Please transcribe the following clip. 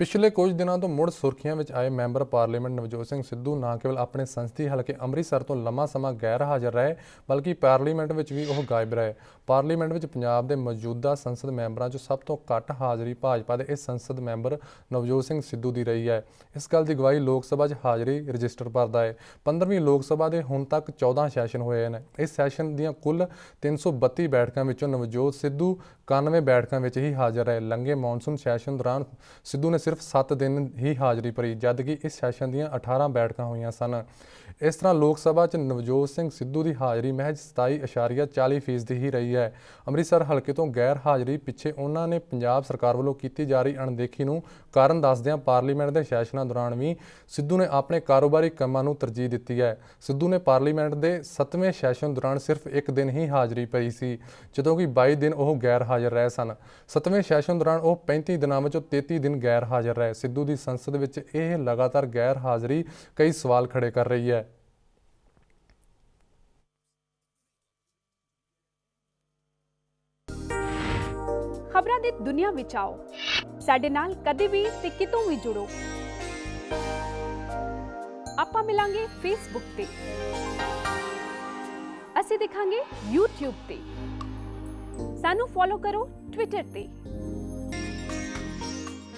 ਪਿਛਲੇ ਕੁਝ ਦਿਨਾਂ ਤੋਂ ਮੁੜ ਸੁਰਖੀਆਂ ਵਿੱਚ ਆਏ ਮੈਂਬਰ ਪਾਰਲੀਮੈਂਟ ਨਵਜੋਤ ਸਿੰਘ ਸਿੱਧੂ ਨਾ ਕੇਵਲ ਆਪਣੇ ਸੰਸਦੀ ਹਲਕੇ ਅੰਮ੍ਰਿਤਸਰ ਤੋਂ ਲੰਮਾ ਸਮਾਂ ਗੈਰ ਹਾਜ਼ਰ ਰਹੇ, ਬਲਕਿ ਪਾਰਲੀਮੈਂਟ ਵਿੱਚ ਵੀ ਉਹ ਗਾਇਬ ਰਹੇ। ਪਾਰਲੀਮੈਂਟ ਵਿੱਚ ਪੰਜਾਬ ਦੇ ਮੌਜੂਦਾ ਸੰਸਦ ਮੈਂਬਰਾਂ 'ਚੋਂ ਸਭ ਤੋਂ ਘੱਟ ਹਾਜ਼ਰੀ ਭਾਜਪਾ ਦੇ ਇਸ ਸੰਸਦ ਮੈਂਬਰ ਨਵਜੋਤ ਸਿੰਘ ਸਿੱਧੂ ਦੀ ਰਹੀ ਹੈ। ਇਸ ਗੱਲ ਦੀ ਗਵਾਹੀ ਲੋਕ ਸਭਾ 'ਚ ਹਾਜ਼ਰੀ ਰਜਿਸਟਰ ਭਰਦਾ ਹੈ। 15ਵੀਂ ਲੋਕ ਸਭਾ ਦੇ ਹੁਣ ਤੱਕ 14 ਸੈਸ਼ਨ ਹੋਏ ਹਨ। ਇਸ ਸੈਸ਼ਨ ਦੀਆਂ ਕੁੱਲ 332 ਬੈਠਕਾਂ ਵਿੱਚੋਂ ਨਵਜੋਤ ਸਿੱਧੂ 91 ਬੈਠਕਾਂ ਵਿੱਚ ਹੀ ਹਾਜ਼ਰ ਰਹੇ। ਲੰਗੇ ਮੌਨਸੂਨ ਸੈਸ਼ਨ ਦੌਰਾਨ ਸਿੱਧੂ ਨੇ ਸਿਰਫ 7 ਦਿਨ ਹੀ ਹਾਜ਼ਰੀ ਭਰੀ, ਜਦਕਿ ਇਸ ਸੈਸ਼ਨ ਦੀਆਂ 18 ਬੈਠਕਾਂ ਹੋਈਆਂ ਸਨ। ਇਸ ਤਰ੍ਹਾਂ ਲੋਕ ਸਭਾ 'ਚ ਨਵਜੋਤ ਸਿੰਘ ਸਿੱਧੂ ਦੀ ਹਾਜ਼ਰੀ ਮਹਿਜ 27.40% ਹੀ ਰਹੀ ਹੈ। ਅੰਮ੍ਰਿਤਸਰ ਹਲਕੇ ਤੋਂ ਗੈਰ ਹਾਜ਼ਰੀ ਪਿੱਛੇ ਉਹਨਾਂ ਨੇ ਪੰਜਾਬ ਸਰਕਾਰ ਵੱਲੋਂ ਕੀਤੀ ਜਾ ਰਹੀ ਅਣਦੇਖੀ ਨੂੰ ਕਾਰਨ ਦੱਸਦਿਆਂ ਪਾਰਲੀਮੈਂਟ ਦੇ ਸੈਸ਼ਨਾਂ ਦੌਰਾਨ ਵੀ ਸਿੱਧੂ ਨੇ ਆਪਣੇ ਕਾਰੋਬਾਰੀ ਕੰਮਾਂ ਨੂੰ ਤਰਜੀਹ ਦਿੱਤੀ ਹੈ। ਸਿੱਧੂ ਨੇ ਪਾਰਲੀਮੈਂਟ ਦੇ 7ਵੇਂ ਸੈਸ਼ਨ ਦੌਰਾਨ ਸਿਰਫ ਇੱਕ ਦਿਨ ਹੀ ਹਾਜ਼ਰੀ ਭਰੀ ਸੀ, ਜਦੋਂ ਕਿ 22 ਦਿਨ ਉਹ ਗੈਰ ਹਾਜ਼ਰ ਰਹੇ ਸਨ। 7ਵੇਂ ਸੈਸ਼ਨ ਦੌਰਾਨ ਉਹ 35 ਦਿਨਾਂ ਵਿੱਚੋਂ 33 ਦਿਨ ਗੈਰ ਹਾਜ਼ਰ ਰਹੇ ਸਿੱਧੂ ਦੀ ਸੰਸਦ ਵਿੱਚ ਇਹ ਲਗਾਤਾਰ ਗੈਰ ਹਾਜ਼ਰੀ ਕਈ ਸਵਾਲ ਖੜੇ ਕਰ ਰਹੀ ਹੈ। ਖਬਰਾਂ ਦੀ ਦੁਨੀਆ ਵਿੱਚ ਆਓ। ਸਾਡੇ ਨਾਲ ਕਦੇ ਵੀ ਤੇ ਕਿਤੋਂ ਵੀ ਜੁੜੋ। ਆਪਾਂ ਮਿਲਾਂਗੇ ਫੇਸਬੁੱਕ ਤੇ। ਅਸੀਂ ਦਿਖਾਂਗੇ YouTube ਤੇ। ਸਾਨੂੰ ਫੋਲੋ ਕਰੋ Twitter ਤੇ।